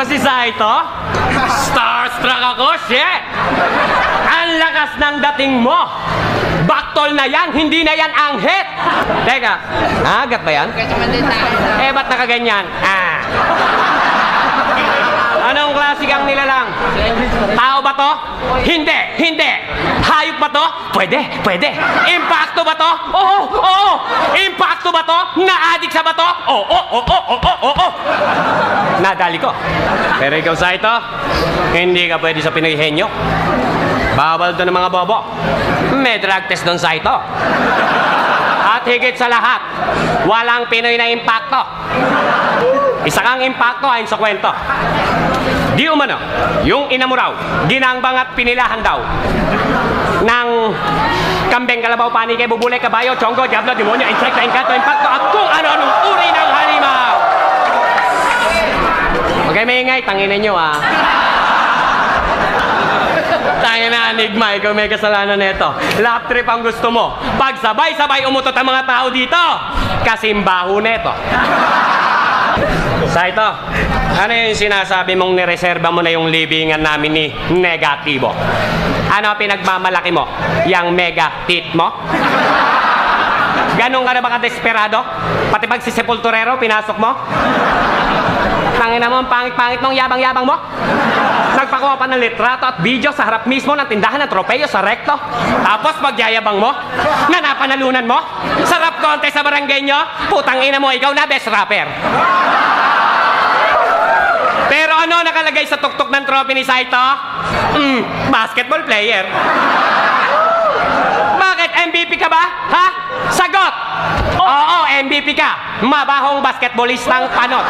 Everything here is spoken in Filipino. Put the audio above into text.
ba si Saito? Starstruck ako, shit! Ang lakas ng dating mo! Baktol na yan, hindi na yan anghit! Teka, agat ba yan? Eh, ba't nakaganyan? Ah. Anong klase kang nilalang? Tao ba to? Hindi, hindi. Hayop ba to? Pwede, pwede. Impacto ba to? Oo, oo. Impacto ba to? Na-addict sa ba to? Oo, oo, oo, oo, oo. Nadali ko. Pero ikaw, Saito, hindi ka pwede sa Pinoyhenyo. Bawal to ng mga bobo. May drug test doon, Saito. At higit sa lahat, walang Pinoy na impacto. Isa kang impacto ayon sa kwento. Di umano, yung ina mo ginangbang at pinilahan daw ng kambeng kalabaw, panike, bubulay, kabayo, chonggo, diablo, demonyo, insekto, engkanto, impacto, at kung ano-anong uri ng halimaw. Kayo maingay, tanginin nyo ah. Enigma, ikaw may kasalanan nito. Lap trip ang gusto mo. Pag sabay-sabay umutot ang mga tao dito, kasimbaho neto. Saito, ano yung sinasabi mong nireserba mo na yung libingan namin ni Negatibo? Ano pinagmamalaki mo? Yang mega tit mo? Ganon ka na ba ka-desperado? Pati pag si Sepulturero, pinasok mo? Tangina mo, ang pangit-pangit mong yabang-yabang mo? Nagpakuha pa ng litrato at video sa harap mismo ng tindahan ng tropeyo sa rekto. Tapos pagyayabang mo, na napanalunan mo, sa rap contest sa barangay nyo, putang ina mo, ikaw na best rapper. Pero ano nakalagay sa tuktok ng trophy ni Saito? Mm, basketball player. Bakit MVP ka ba? Ha? Sagot! Oo, MVP ka. Mabahong basketballistang panot.